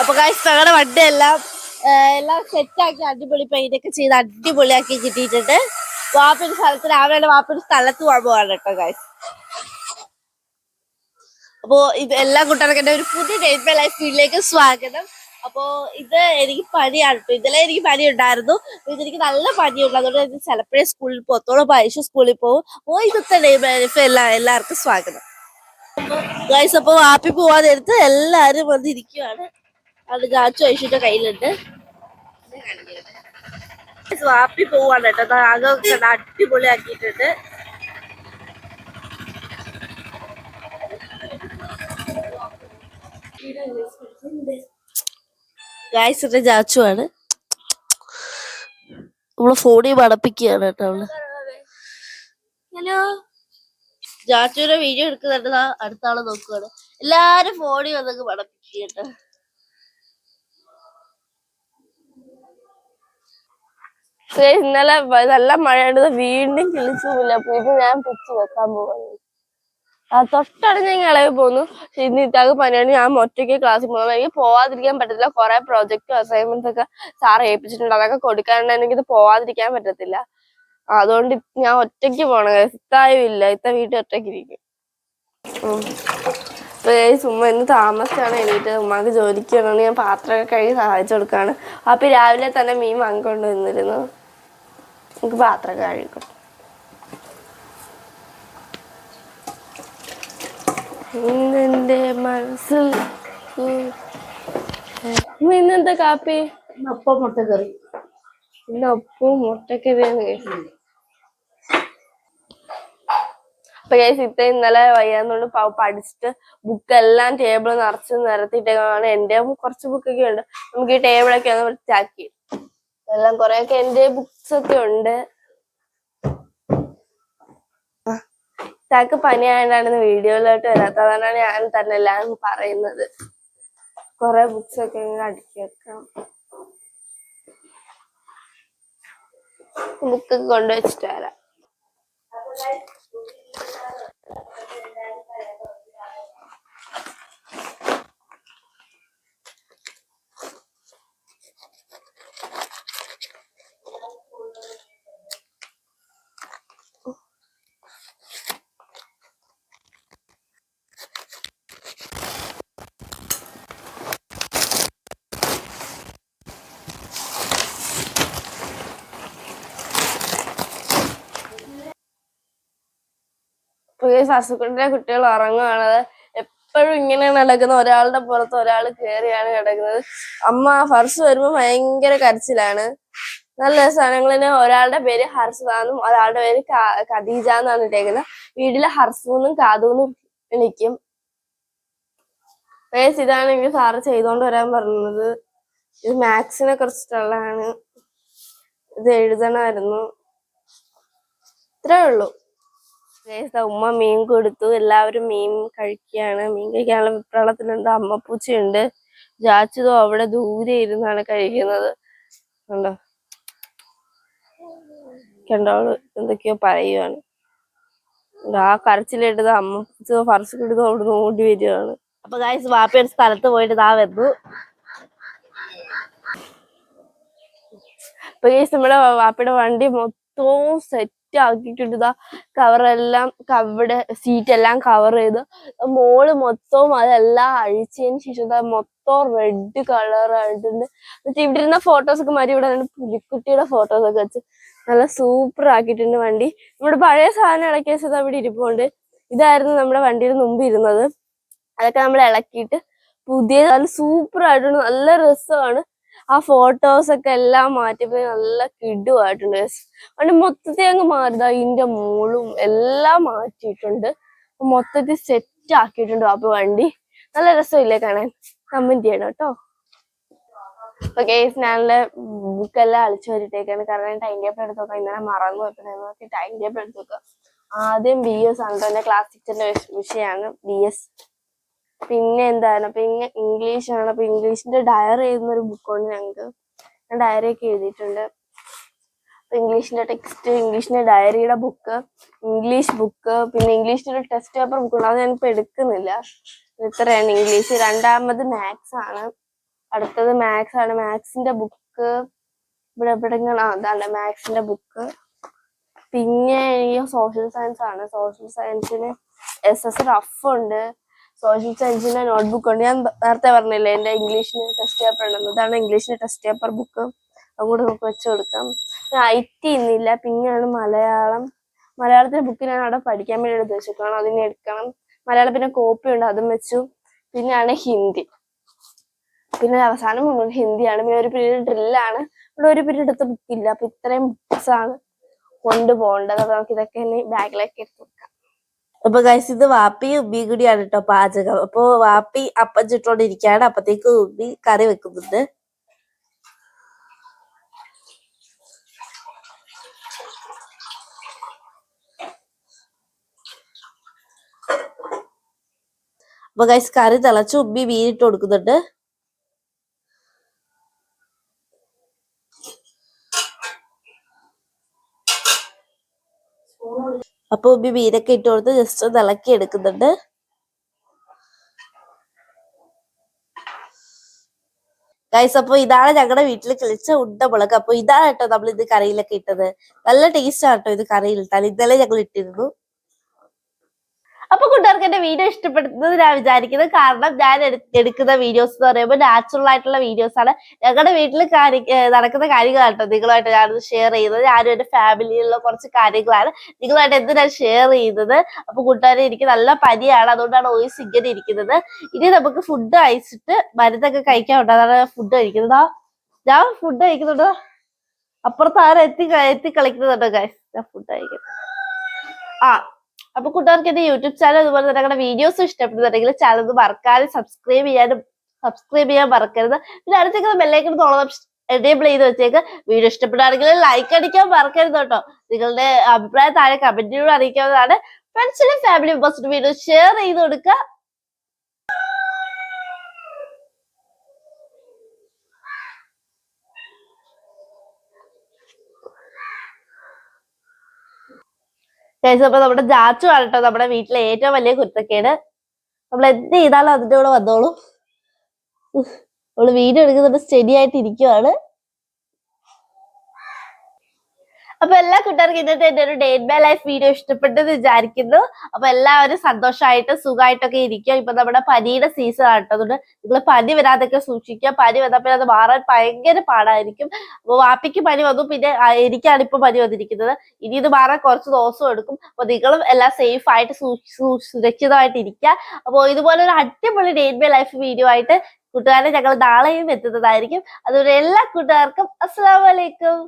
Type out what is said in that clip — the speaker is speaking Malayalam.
അപ്പൊ ഗൈസ് ഞങ്ങളുടെ വണ്ടി എല്ലാം എല്ലാം സെറ്റാക്കി അടിപൊളി പെയിന്റ് ഒക്കെ ചെയ്ത് അടിപൊളിയാക്കി കിട്ടിയിട്ടുണ്ട്. വാപ്പിന്റെ സ്ഥലത്ത് രാവിലെ വാപ്പിന്റെ സ്ഥലത്ത് പോകാൻ കേട്ടോ ഗൈസ് അപ്പോ ഇത് എല്ലാ കൂട്ടുകാർക്കും ഒരു പുതിയ ഡേറ്റ് മൈ ലൈഫ് ഫീൽഡിലേക്ക് സ്വാഗതം. അപ്പോ ഇത് എനിക്ക് പനിയാണ് ഇന്നലെ എനിക്ക് പനി ഉണ്ടായിരുന്നു ഇതെനിക്ക് നല്ല പനിയുണ്ട്. അതുകൊണ്ട് ചിലപ്പോഴേ സ്കൂളിൽ പോത്തോളം പൈസ സ്കൂളിൽ പോകും. ഓ ഇന്നത്തെ ഡേറ്റ് മൈ ലൈഫ് എല്ലാ എല്ലാവർക്കും സ്വാഗതം. ഗൈസ് അപ്പൊ വാപ്പി പോവാൻ നേരത്ത് എല്ലാരും വന്നിരിക്കുവാണ്. അത് ഗാച്ചു ഐശ്വര്യ കയ്യിലുണ്ട് സ്വാപ്പി വാപ്പി പോവാണ് കേട്ടോ. കണ്ടോ അടിപൊളിയാക്കിയിട്ടുണ്ട്. ഗായ്സിന്റെ ജാച്ചു ആണ് നമ്മൾ ഫോണിൽ മടപ്പിക്കുകയാണ് കേട്ടോ അവൾ. ഹലോ? ജാച്ചുവിന്റെ വീഡിയോ എടുക്കുന്നുണ്ട്. അടുത്ത ആൾ നോക്കുവാണ്. എല്ലാരും ഫോണിൽ വന്നൊക്കെ മടപ്പിക്കുക കേട്ടോ. ഇന്നലെ നല്ല മഴയുണ്ട് വീണ്ടും കിളിച്ചു പോയില്ല ഇത് ഞാൻ പിച്ച് വെക്കാൻ പോകുന്നു തൊട്ടടുത്ത് ഞാൻ ഇളവ് പോന്നു. ഇന്ന് ഇത്താക്ക് പനിയാണ്. ഞാൻ ഒറ്റയ്ക്ക് ക്ലാസ്സിൽ പോകുന്നത് എനിക്ക് പോവാതിരിക്കാൻ പറ്റത്തില്ല. കുറെ പ്രോജക്റ്റും അസൈൻമെന്റ്സ് ഒക്കെ സാർ ഏൽപ്പിച്ചിട്ടുണ്ട്. അതൊക്കെ കൊടുക്കാണ്ട് എനിക്കിത് പോവാതിരിക്കാൻ പറ്റത്തില്ല. അതുകൊണ്ട് ഞാൻ ഒറ്റയ്ക്ക് പോണം. ഇത്തായും ഇല്ല. ഇത്ത വീട്ടിൽ ഒറ്റയ്ക്ക് ഇരിക്കും. ഉം. അപ്പൊ ഞാൻ ചുമ്മാ ഇന്ന് താമസിച്ചാണ് എണീറ്റ് ഉമ്മാക്ക് ജോലിക്ക് വന്നു ഞാൻ പാത്രമൊക്കെ കഴുകി സഹായിച്ചു കൊടുക്കാണ്. അപ്പൊ രാവിലെ തന്നെ മീൻ വാങ്ങിക്കൊണ്ട് വന്നിരുന്നു. എനിക്ക് പാത്രം കഴുകട്ടെ ഇന്നെന്റെ മനസ്സിൽ. ഇന്നെന്താ കാപ്പി? അപ്പം മുട്ടക്കറി ഇന്ന് ഒപ്പവും മുട്ടക്കറിയാണ് കഴിച്ചത്. അപ്പൊ കേസ് ഇത്ത ഇന്നലെ വയ്യാന്നുകൊണ്ട് പഠിച്ചിട്ട് ബുക്ക് എല്ലാം ടേബിൾ നിറച്ച് നിരത്തിയിട്ടേക്കാണ്. എന്റെ കുറച്ച് ബുക്കൊക്കെ ഉണ്ട്. നമുക്ക് ഈ ടേബിളൊക്കെ ഒന്ന് വൃത്തിയാക്കി. എല്ലാം കുറെയൊക്കെ എന്റെ ബുക്സ് ഒക്കെ ഉണ്ട്. ഇത്താക്ക് പനിയായതുകൊണ്ടാണ് വീഡിയോയിലോട്ട് വരാത്ത അതുകൊണ്ടാണ് ഞാൻ തന്നെ എല്ലാം പറയുന്നത്. കുറെ ബുക്സ് ഒക്കെ ഇങ്ങനെ അടുക്കി വെക്കാം ബുക്ക് കൊണ്ടുവച്ചിട്ട് വരാം. സസുക്കുട്ടിന്റെ കുട്ടികൾ ഉറങ്ങുകയാണത് എപ്പോഴും ഇങ്ങനെ നടക്കുന്ന ഒരാളുടെ പുറത്ത് ഒരാൾ കയറിയാണ് കിടക്കുന്നത്. അമ്മ ഫർസ് വരുമ്പോ ഭയങ്കര കരച്ചിലാണ്. നല്ല രസമാണ്. ഒരാളുടെ പേര് ഹർഷതാന്നും ഒരാളുടെ പേര് ഖദീജ എന്നാണ് ഇട്ടേക്കുന്നത്. വീട്ടിലെ ഹർസൂന്നും കാതൂന്നും വിളിക്കും വേസ് ഇതാണ് എനിക്ക് സാറ് ചെയ്തോണ്ട് വരാൻ പറഞ്ഞത്. ഇത് മാത്സിനെ കുറിച്ചിട്ടുള്ളതാണ്. ഇത് എഴുതണമായിരുന്നു. ഇത്രേ ഉള്ളൂ. ഉമ്മ മീൻ കൊടുത്തു. എല്ലാവരും മീൻ കഴിക്കുകയാണ്. മീൻ കഴിക്കാനുള്ള വിപ്രളത്തിലുണ്ട്. അമ്മപ്പൂച്ചയുണ്ട്. ജാച്ചതും അവിടെ ദൂരെ ഇരുന്നാണ് കഴിക്കുന്നത്. കണ്ടോ? കണ്ടോൾ എന്തൊക്കെയോ പറയുവാണ്. ദാ ആ കരച്ചിലിട്ടത് അമ്മപ്പൂച്ച ഫർസ് കിട്ടത് അവിടുന്ന് ഓടി വരികയാണ്. അപ്പൊ ഗായ്സ് വാപ്പയുടെ സ്ഥലത്ത് പോയിട്ട് ഇതാ വന്നു. അപ്പൊ ഗൈസ് നമ്മുടെ വാപ്പയുടെ വണ്ടി മൊത്തവും സെറ്റ് ആക്കിയിട്ടുണ്ട്. ഇതാ കവറെല്ലാം സീറ്റ് എല്ലാം കവർ ചെയ്ത് മോൾ മൊത്തവും അതെല്ലാം അഴിച്ചതിന് ശേഷം മൊത്തം റെഡ് കളർ ആയിട്ടുണ്ട് എന്നിട്ട് ഇവിടെ ഇരുന്ന ഫോട്ടോസൊക്കെ മാറ്റി ഇവിടെ പുലിക്കുട്ടിയുടെ ഫോട്ടോസ് ഒക്കെ വെച്ച് നല്ല സൂപ്പർ ആക്കിയിട്ടുണ്ട് വണ്ടി. നമ്മുടെ പഴയ സാധനം ഇളക്കി വെച്ചത് അവിടെ ഇരിപ്പുണ്ട്. ഇതായിരുന്നു നമ്മുടെ വണ്ടിയുടെ മുമ്പ് ഇരുന്നത്. അതൊക്കെ നമ്മൾ ഇളക്കിയിട്ട് പുതിയ നല്ല സൂപ്പർ ആയിട്ടുണ്ട്. നല്ല രസമാണ്. ആ ഫോട്ടോസ് ഒക്കെ എല്ലാം മാറ്റിയപ്പോ നല്ല കിടുവായിട്ടുണ്ട്. Guys. അതുകൊണ്ട് മൊത്തത്തിൽ അങ്ങ് മാറിതാ ഇതിന്റെ മൂളും എല്ലാം മാറ്റിയിട്ടുണ്ട്. മൊത്തത്തിൽ സെറ്റ് ആക്കിയിട്ടുണ്ട് അപ്പൊ വണ്ടി. നല്ല രസമില്ലേ കാണാൻ? കമന്റ് ചെയ്യണം കേട്ടോ. ഓക്കെ ഞാനുള്ള ബുക്കെല്ലാം അളിച്ചു വരിട്ടേക്കാണ് കാരണം ടൈം ടേബിൾ എടുത്ത് നോക്കാം. ഇന്നലെ മറന്നു പോയപ്പോ ടൈം ടേബിൾ എടുത്ത് നോക്കാം. ആദ്യം ബി എസ് ആണ് ക്ലാസ് ടീച്ചറിന്റെ വിഷയമാണ് ബി എസ് പിന്നെ എന്താണ്? പിന്നെ ഇംഗ്ലീഷ് ആണ്. അപ്പൊ ഇംഗ്ലീഷിന്റെ ഡയറി എഴുതുന്ന ഒരു ബുക്കുണ്ട് ഞങ്ങൾക്ക് ഞാൻ ഡയറി ഒക്കെ എഴുതിയിട്ടുണ്ട്. അപ്പൊ ഇംഗ്ലീഷിന്റെ ടെക്സ്റ്റ് ഇംഗ്ലീഷിന്റെ ഡയറിയുടെ ബുക്ക് ഇംഗ്ലീഷ് ബുക്ക് പിന്നെ ഇംഗ്ലീഷിന്റെ ഒരു ടെസ്റ്റ് പേപ്പർ ബുക്ക് ഉണ്ട്. അത് ഞാനിപ്പോ എടുക്കുന്നില്ല. ഇത്രയാണ് ഇംഗ്ലീഷ് രണ്ടാമത് മാത്സ് ആണ്. അടുത്തത് മാത്സ് ആണ്. മാത്സിന്റെ ബുക്ക് ഇവിടെ എവിടെങ്ങനെ അതാണ് മാത്സിന്റെ ബുക്ക് പിന്നെ സോഷ്യൽ സയൻസ് ആണ്. സോഷ്യൽ സയൻസിന് എസ് എസ് റഫ് ഉണ്ട്. സോഷ്യൽ സയൻസിന്റെ നോട്ട്ബുക്ക് ഉണ്ട് ഞാൻ നേരത്തെ പറഞ്ഞില്ലേ എന്റെ ഇംഗ്ലീഷിന് ടെസ്റ്റ് പേപ്പർ ഉണ്ടെന്ന്. ഇതാണ് ഇംഗ്ലീഷിന്റെ ടെസ്റ്റ് പേപ്പർ ബുക്ക് അതുകൂടെ നമുക്ക് വെച്ച് കൊടുക്കാം. ഐ ടി ഇന്നില്ല പിന്നെയാണ് മലയാളം. മലയാളത്തിന്റെ ബുക്ക് ഞാൻ അവിടെ പഠിക്കാൻ വേണ്ടി എടുത്ത് അതിനെ എടുക്കണം. മലയാളം പിന്നെ കോപ്പി ഉണ്ട് അതും വെച്ചു. പിന്നെയാണ് ഹിന്ദി. പിന്നെ അവസാനം ഹിന്ദിയാണ്. പിന്നെ ഒരു പീരീഡ് ഡ്രില്ലാണ് ഇവിടെ ഒരു പീരീഡ് എടുത്ത ബുക്കില്ല അപ്പൊ ഇത്രയും ആണ് കൊണ്ടുപോകേണ്ടത് അപ്പൊ നമുക്ക് ഇതൊക്കെ ഇനി ബാഗിലേക്ക് വെക്കാം അപ്പൊ ഗൈസ് ഇത് വാപ്പി ഉമ്മി കൂടിയാണ് കേട്ടോ പാചകം. അപ്പൊ വാപ്പി അപ്പം ചുട്ടോണ്ടിരിക്കുകയാണ് അപ്പത്തേക്ക് ഉമ്മി കറി വെക്കുന്നുണ്ട്. അപ്പൊ ഗൈസ് കറി തിളച്ച് ഉമ്മി മീനിട്ട് കൊടുക്കുന്നുണ്ട്. അപ്പൊ ഉമ്മി മീനൊക്കെ ഇട്ട് കൊടുത്ത് ജസ്റ്റ് ഒന്ന് ഇളക്കി എടുക്കുന്നുണ്ട്. ഗൈസ് അപ്പൊ ഇതാണ് ഞങ്ങളുടെ വീട്ടിൽ കിളിച്ച ഉണ്ടമുളക്. അപ്പൊ ഇതാണ് കേട്ടോ നമ്മൾ ഇത് കറിയിലൊക്കെ ഇട്ടത്. നല്ല ടേസ്റ്റ് ആണ് കേട്ടോ ഇത് കറിയിൽ ഇട്ടാൽ ഇന്നലെ ഞങ്ങൾ ഇട്ടിരുന്നു. അപ്പൊ കൂട്ടുകാർക്ക് എന്റെ വീഡിയോ ഇഷ്ടപ്പെടുന്നത് ഞാൻ വിചാരിക്കുന്നത്. കാരണം ഞാൻ എടുക്കുന്ന വീഡിയോസ് എന്ന് പറയുമ്പോൾ നാച്ചുറൽ ആയിട്ടുള്ള വീഡിയോസ് ആണ്. ഞങ്ങളുടെ വീട്ടിൽ നടക്കുന്ന കാര്യങ്ങളാണ് നിങ്ങളുമായിട്ട് ഞാനത് ഷെയർ ചെയ്യുന്നത്. ഞാനും എന്റെ ഫാമിലിയിലുള്ള കുറച്ച് കാര്യങ്ങളാണ്. നിങ്ങളുമായിട്ട് എന്തിനാണ് ഷെയർ ചെയ്യുന്നത്? അപ്പൊ കൂട്ടുകാരെ എനിക്ക് നല്ല പനിയാണ്. അതുകൊണ്ടാണ് ഓയിസ് ഇങ്ങനെ ഇരിക്കുന്നത്. ഇനി നമുക്ക് ഫുഡ് കഴിച്ചിട്ട് മരുന്നൊക്കെ കഴിക്കാൻ ഉണ്ട്? ഫുഡ് കഴിക്കുന്നത്. ഞാൻ ഫുഡ് കഴിക്കുന്നുണ്ട് അപ്പുറത്ത് ആരും എത്തി കളിക്കുന്നുണ്ടോ ഗൈസ് ഞാൻ ഫുഡ് കഴിക്കുന്നത് ആ അപ്പൊ കൂട്ടുകാർക്ക് എന്റെ യൂട്യൂബ് ചാനൽ അതുപോലെ തന്നെ ഞങ്ങളുടെ വീഡിയോസ് ഇഷ്ടപ്പെടുന്നുണ്ടെങ്കിൽ ചാനൽ ഒന്ന് മറക്കാതെ സബ്സ്ക്രൈബ് ചെയ്യാനും സബ്സ്ക്രൈബ് ചെയ്യാൻ മറക്കരുത്. പിന്നെ അടുത്തേക്ക് ബെല്ലൈക്കൺ തോളം എനേബിൾ ചെയ്ത് വെച്ചേക്ക്. വീഡിയോ ഇഷ്ടപ്പെടുകയാണെങ്കിൽ ലൈക്ക് അടിക്കാൻ മറക്കരുത് കേട്ടോ. നിങ്ങളുടെ അഭിപ്രായം താഴെ കമന്റിലൂടെ അറിയിക്കാവുന്നതാണ്. ഫ്രണ്ട്സിനും ഫാമിലി മെമ്പേഴ്സിനും വീഡിയോ ഷെയർ ചെയ്ത് കൊടുക്കുക. Guys, അപ്പൊ നമ്മുടെ ജാച്ചു ആണ് കേട്ടോ നമ്മുടെ വീട്ടിലെ ഏറ്റവും വലിയ കുരുത്തക്കേട്. നമ്മൾ എന്ത് ചെയ്താലും അതിന്റെ കൂടെ വന്നോളൂ. അവൾ വീഡിയോ എടുക്കുന്നുണ്ട് സ്റ്റഡി ആയിട്ട് ഇരിക്കുവാണ്. അപ്പൊ എല്ലാ കൂട്ടുകാർക്കും ഇന്നത്തെ എന്റെ ഒരു ഡേ ബൈ ലൈഫ് വീഡിയോ ഇഷ്ടപ്പെട്ടെന്ന് വിചാരിക്കുന്നു. അപ്പൊ എല്ലാവരും സന്തോഷമായിട്ട് സുഖമായിട്ടൊക്കെ ഇരിക്കുക. ഇപ്പൊ നമ്മുടെ പനിയുടെ സീസൺ ആട്ടോ അതുകൊണ്ട് നിങ്ങൾ പനി വരാതൊക്കെ സൂക്ഷിക്കുക. പനി വന്നാൽ പിന്നെ അത് മാറാൻ ഭയങ്കര പാടായിരിക്കും. അപ്പൊ വാപ്പിക്ക് പനി വന്നു പിന്നെ എനിക്കാണ് ഇപ്പൊ പനി വന്നിരിക്കുന്നത്. ഇനി ഇത് മാറാൻ കുറച്ച് ദിവസം എടുക്കും. അപ്പൊ നിങ്ങളും എല്ലാം സേഫ് ആയിട്ട് സുരക്ഷിതമായിട്ട് ഇരിക്കുക. അപ്പൊ ഇതുപോലെ ഒരു അടിപൊളി ഡേ ബൈ ലൈഫ് വീഡിയോ ആയിട്ട് കൂട്ടുകാരെ ഞങ്ങൾ നാളെയും എത്തുന്നതായിരിക്കും. അതുകൊണ്ട് എല്ലാ കൂട്ടുകാർക്കും അസ്സാം അലൈക്കും.